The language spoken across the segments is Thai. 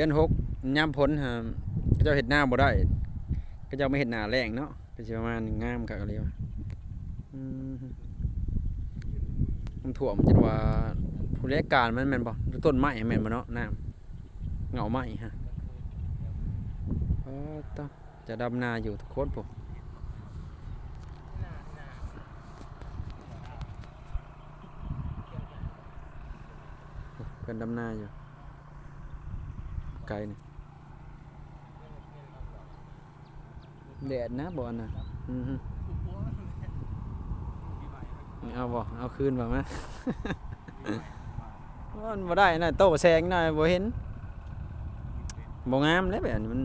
ดือนหกยามพ้นฮะก็จ้าเห็ดหน้าบ่ได้ ก็จ้าไม่เห็ดหน้าแรงเนาะก็สิประมาณงามคักอะไรวะอืมมันถ่วมจนว่าผู้เลี้ยการมันแม่นบ่ต้นไม้แม่นบ่เนาะน้ำเหงาไม้ฮะต้องจะดำนาอยู่ทุกคนผมเพิ่นดำนาอยู่ ไกลนี่แดดนะบ่อนน่ะอือฮึเอาบ่เอาคืนบ่มามันบ่ได้นะโตแสงหน่อยบ่เห็นบ่งามเลยแบบนี้มัน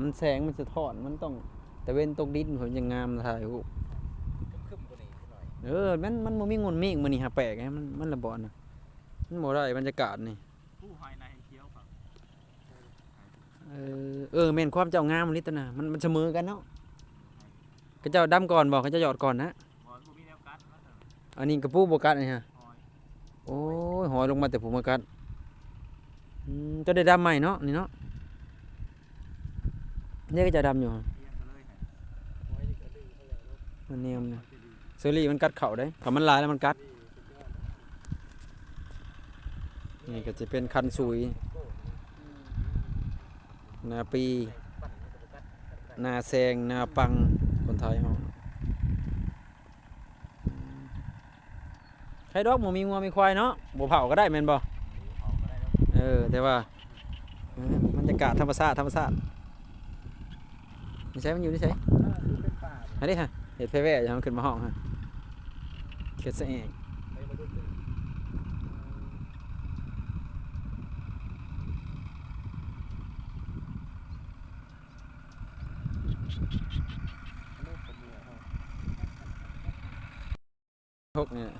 มันแสงมันสะท้อนมันต้องแต่เว้นตกดินผมยังงามถ่ายรูปคึมๆกว่านี้หน่อยเออมันมันบ่มีงุนเมฆมื้อนี้หาแปลกไงมันมันละบ่น่ะมันบ่ได้บรรยากาศนี่ผู้ภายในเคี้ยวครับ เออเออแม่นความเจ้างามลิตนะมันมันเสมอกันเนาะก็เจ้าดำก่อนบอกก็เจ้าหยอดก่อนนะบอลผู้มีแนวกัดแล้วเถอะอันนี้กระปูบ่กัดนี่ฮะหอยโอ้ยหอยลงมาแต่ผมมากัดอืมเจ้าได้ดำใหม่เนาะนี่เนาะเนี่ยก็จะดำอยู่เลี้ยงกันเลยฮะหอยนี่ก็ดึงเขาแล้วเนาะมันเนียมเนี่ยเซอรี่มันกัดเข่าได้ถ้ามันลายแล้วมันกัดนี่ก็จะเป็นคันซุย นาปี นาแซง นาปัง คนไทยเฮาใครดอกหมูมีงัวมีควายเนาะบ่เผาก็ได้แม่นบ่เอาก็ได้แล้วเออแต่ว่าเออบรรยากาศธรรมชาติธรรมชาตินี่ใช่มันอยู่นี่ใช่ถ้าคือเป็นป่าอันนี้ฮะเห็ดเพแว่อย่ามันขึ้นมาห้องฮะเขียดสะเอง ไปมาดูตึก พวกเนี่ย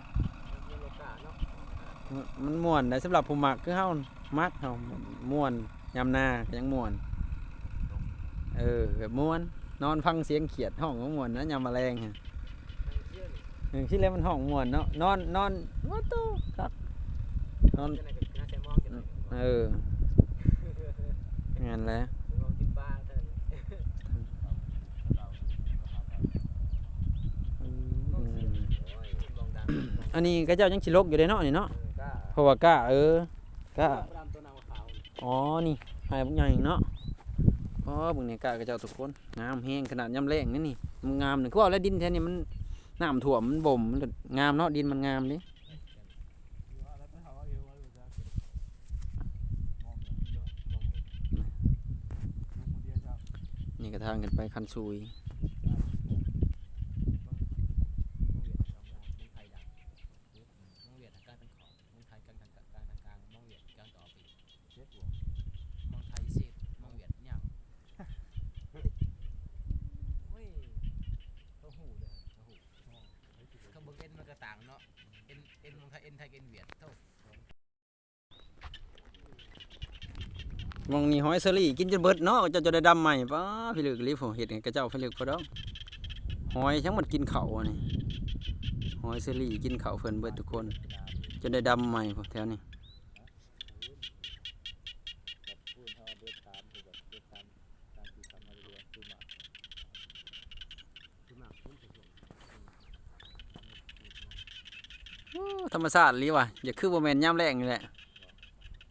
มันม่วนได้สำหรับผู้มักคือเฮามักเฮาม่วนยามหน้ายังม่วน เออแบบม่วน นอนฟังเสียงเขียดห้องก็ม่วนนะยามแมลงฮะนั่งเที่ยวนี่เออคิดแล้วมันห้องม่วนเนาะนอนนอนว่าโตครับนอนจะไหนก็น่าจะมองกันหน่อยเอองานแล้ว มองกินปลาเท่านั้น อืม โอ้ยมองดัง อันนี้ก็เจ้ายังสิลกอยู่เด้เนาะนี่เนาะก็เพราะว่ากล้าเออกล้าดำตัวนาวขาวอ๋อนี่หายพวกใหญ่เนาะอ๋อบึงเนี่ยกล้ากระเจ้าทุกคนงามแห้งขนาดย่ำแรงนี่นี่มันงามหนึ่งก็แล้วดินแท้นี่มันน้ำท่วมมันบ่มมันก็งามเนาะดินมันงามนี่นี่ก็ทางกันไปคันซุย ต่างเนาะเอ็นเอ็น มองไทยเอ็นไทยเอ็นเวียดเท่ามองนี่หอยเซอรี่กินจนเบิดเนาะเจะจะได้ดำใหม่ป้าพี่ลึกรีบผมเห็ดไงกระเจ้าพี่ลึกพอดอกหอยทั้งหมดกินเขาอันนี่หอยเซอรี่กินเขาเพิ่นเบิดทุกคนจนได้ดำใหม่พวกแถวนี้ พูดเท่าเดือดตามคือแบบเดือดตามตามที่ทำมาเรื่อยๆคือหมากคือหมากพุ่นสุด โอ้ ธรรมชาติลีว่ะอย่าคือบ่แมนย่ำแรงนี่แหละ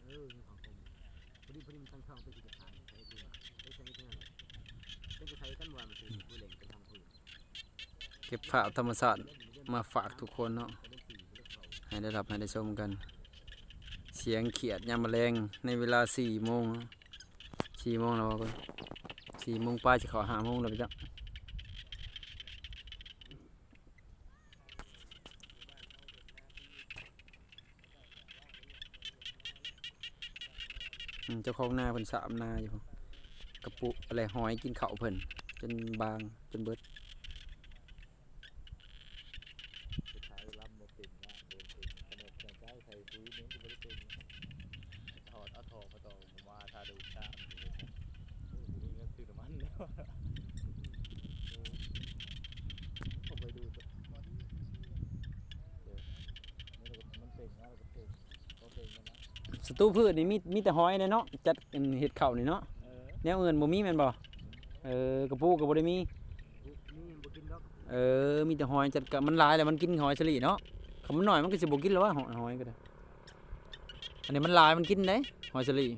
เออมีของผมพอดีพอดีมันตั้งช่องเป็นกิจการใช้ดูว่าได้ใช้ที่นั่นเป็นกระไทยกันว่ามันคือผู้เล่นเป็นทำผู้เก็บภาพธรรมชาติมาฝากทุกคนเนาะให้ได้รับให้ได้ชมกัน เสียงเขียดยามแมลงในเวลาสี่โมงสี่โมงแล้วก็สี่โมงป้ายจะขอหาโมงแล้วไปจ้ะ เจ้าของนาเพิ่นสามนาอยู่กระปุกอะไรหอยกินเข้าเพิ่นจนบางจนเบิด สุดท้ายลำมาเป็นว่าเดินเป็นขนมแกงเจ้าไทยฟื้นนี้จะไม่ได้เป็นถอดเอาทองมาต่อผมว่าถ้าดูชาติมันเลยโอ้ยนี่ก็คือน้ำมันแล้วผมไปดูสิเดี๋ยวนี่เราก็มันเป่งนะเราก็เป่งก็เป่งแล้วนะสตูพืชนี่มีมีแต่หอยเลยเนาะจัดอันเห็ดเข่าวนี่เนาะเออแนวอื่นบ่มีแม่นบ่เออกระปูก็บ่ได้มีนี่ยังบ่กินดอกเออมีแต่หอยจัดกะมันหลายแล้วมันกินหอยเฉลี่เนาะคำมันหน่อยมันก็สิบ่กินแล้วว่าหอยหอยก็ได้อันนี้มันหลายมันกินได้หอยเฉลี่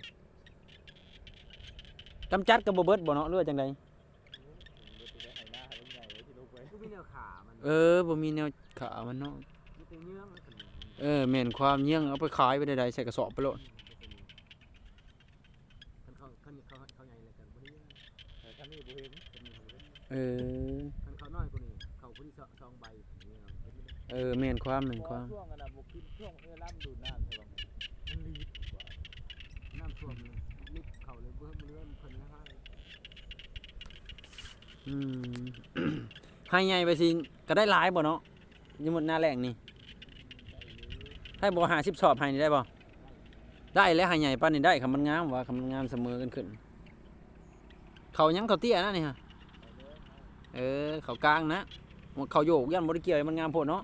กำจัดก็บ่เบิดบ่เนาะหรือว่าจังไดมันจะได้ให้หน้าให้มันใหญ่ไว้ที่ลูกไว้กูมีแนวขามันเออบ่มีแนวขามันเนาะมีแต่ เนื้อมันกันเออแม่นความเยี่ยงเอาไปขายไปได้ๆใส่กระสอบไปโลดคันเขาคันเขาเขาใหญ่เลยกันพอดีแต่ถ้านี่บ่เห็นคันนี้เขาเล่นเออ คันเขาน้อยกว่านี้เขาพอดีซองใบนี่เราเห็นไม่ได้เออแม่นความแม่นความ ช่วงอันน่ะบ่กินช่วงเออล่ำดูดน้ำใช่บ่มันรีบกว่าน้ำท่วมเลยลึกเขาเลยเบิ่มเลื่อนเพิ่นนะฮะอืม ให้ใหญ่ไปสิก็ได้หลายบ่เนาะอยังหมดหน้าแรงนี่ ให้บ่หาสิบสอบให้นี่ได้บ่ได้แล้วห้ใหญ่ปานนี้ได้คำมันงามว่าคำมันงามเสมอกันขึ้น เขายังเขาเตี้ยนะนี่ฮะเออเขากลางนะเขาโยกยันบ่ได้เกียวมันงามโพดเนาะ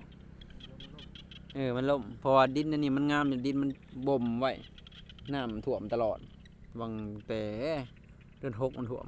เออมันล่มพราะว่าดินนนี้มันงามดินมันบ่มไว้น้ำท่วมตลอดวังแต่เดือนหกมันท่วม